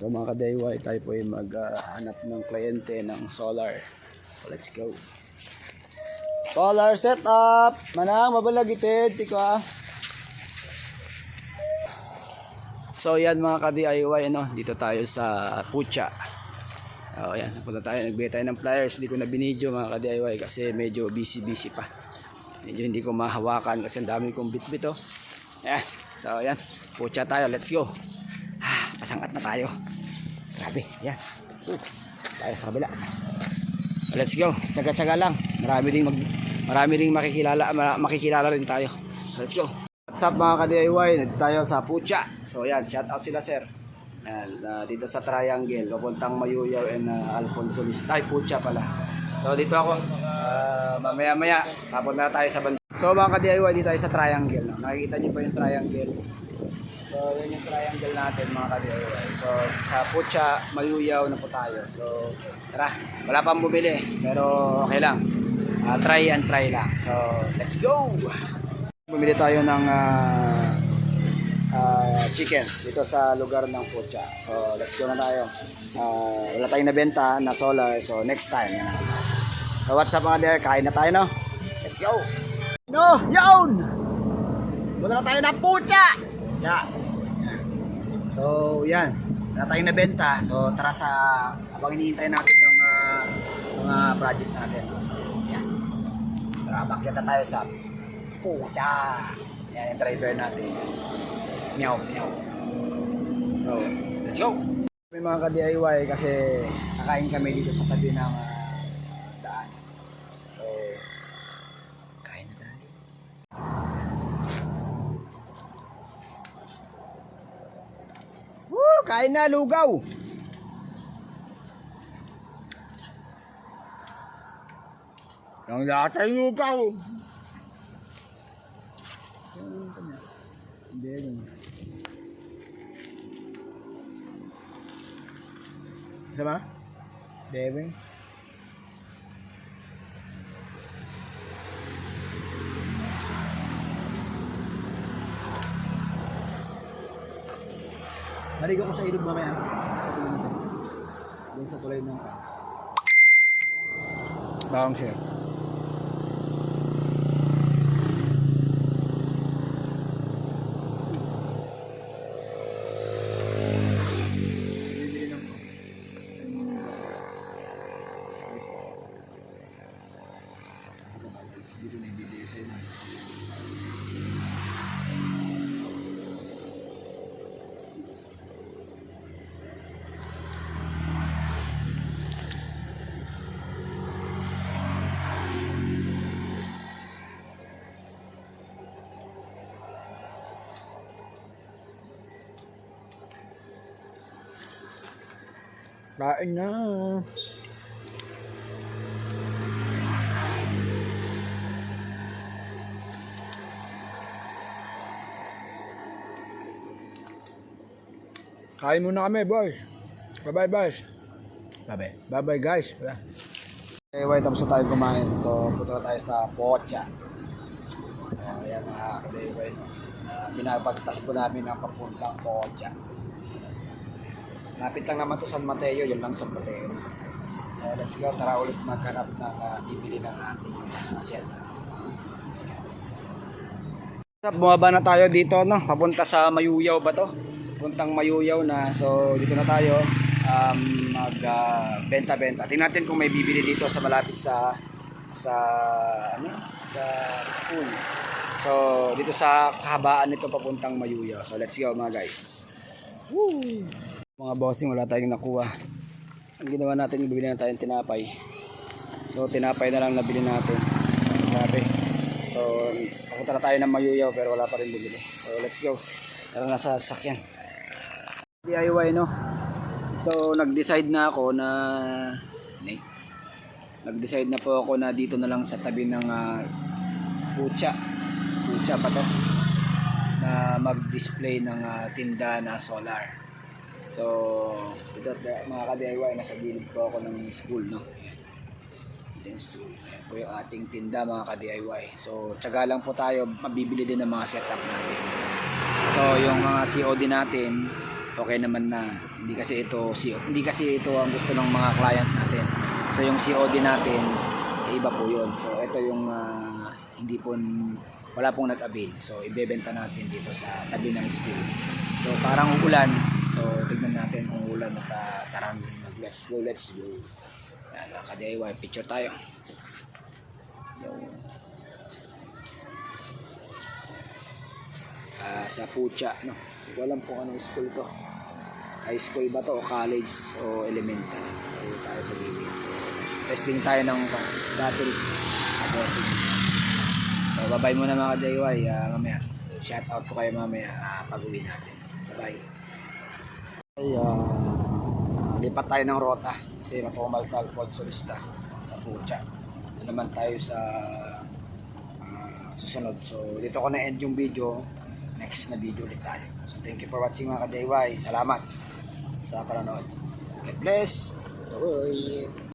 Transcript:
So mga ka-DIY, tayo po ay maghanap ng kliyente ng solar. So let's go. Solar setup! Manang, mabalagitid. Tiko ah. So yan mga ka-DIY, ano, dito tayo sa Pucha. Oh, yan, napunta tayo, nagbigay tayo ng flyers. Hindi ko na binidyo mga ka-DIY kasi medyo busy-busy pa. Medyo hindi ko mahawakan kasi ang dami kong bit-bit oh. Ayan, so yan, Pucha tayo, let's go. Pasangat na tayo. Grabe, yan. Uh, tayo sa kabila. Let's go. Tsaga-tsaga lang. Marami ding mag marami ding makikilala ma- makikilala rin tayo. Let's go. What's up mga ka-DIY? Nandito tayo sa Pucha. So yan, shout out sila sir. Yan, ah, dito sa Triangle, papuntang Mayuyaw and uh, Alfonso Listay, Pucha pala. So dito ako, ah, mamaya-maya, papunta na tayo sa banda. So mga ka-DIY, dito tayo sa Triangle. No? Nakikita niyo ba yung Triangle? So, yun yung triangle natin mga ka-DIY. So, sa Pucha, Mayuyaw na po tayo. So, tara. Wala pang bumili. Pero, okay lang. Ah, try and try lang. So, let's go! Bumili tayo ng ah, ah, chicken dito sa lugar ng Pucha. So, let's go na tayo. Ah, wala tayong nabenta na solar. So, next time. Yan. So, what's up mga DIY? Kain na tayo, no? Let's go! No! Yawn! Muna na tayo ng Pucha! Yeah. So, yan. Wala tayong nabenta. So, tara sa habang hinihintay natin yung ah, mga project natin. So, yan. Tara, bakit tayo sa Pucha. Yan yung driver natin. Meow, meow. So, let's go! May mga ka-DIY kasi nakain kami dito sa tabi ng ah, daan. So, kain na tayo. Woo! Kain na, lugaw! Ang lahat ay lugaw! Hindi. Sama? Deving? Marigo ko sa ilog mamaya. Doon sa tulay ng Bawang siya. Kain na. Kain muna kami, boys. Bye-bye, boys. Bye-bye. Bye-bye, guys. Okay, wait, tapos na tayo kumain. So, punta tayo sa Pocha. So, ayan mga no? Na binabagtas po namin ang papuntang Pocha. Lapit lang naman to San Mateo, yun lang San Mateo. So, let's go. Tara ulit maghanap ng ah, bibili ng ating uh, set. Let's go. Bumaba na tayo dito, no? Papunta sa Mayuyaw ba to? Puntang Mayuyaw na. So, dito na tayo um, mag ah, benta-benta. Tingnan natin kung may bibili dito sa malapit sa sa ano? Sa school. So, dito sa kahabaan nito papuntang Mayuyaw. So, let's go mga guys. Woo! Mga bossing, wala tayong nakuha. Ang ginawa natin, bibili na tayong tinapay. So, tinapay na lang nabili natin. Grabe. So, papunta na tayo ng Mayuyaw pero wala pa rin bibili. So, let's go. Tara na sa sasakyan. DIY, no? So, nag-decide na ako na... Nay. Nag-decide na po ako na dito na lang sa tabi ng uh, Pucha. Pucha pa to. Na mag-display ng ah, tinda na solar. So, ito mga ka-DIY, nasa gilid po ako ng school, no? Ayan. School. Ayan po yung ating tinda, mga ka-DIY. So, tsaga lang po tayo, mabibili din ng mga setup natin. So, yung mga COD natin, okay naman na hindi kasi ito hindi kasi ito ang gusto ng mga client natin. So yung COD natin eh, iba po 'yon. So ito yung ah, hindi po wala pong nag-avail. So ibebenta natin dito sa tabi ng school. So parang uulan. So tignan natin kung ulan at uh, tara mag-let's go, let's go. Yan, naka-DIY picture tayo. So, ah, sa Pucha, no? Hindi ko kung anong school to. High school ba to o college o elementary. So, tayo sa gilid. Testing tayo ng battery. Aborting. So, bye-bye muna mga DIY. ah, mamaya, shout out ko kayo mamaya ah, pag uwi natin. Bye-bye. Ay, ah, lipat tayo ng rota kasi matumal sa Alfonso sa Pucha. Ito naman tayo sa ah, susunod. So, dito ko na-end yung video. Next na video ulit tayo. So, thank you for watching mga ka-DIY. Salamat sa panonood. God bless. Bye.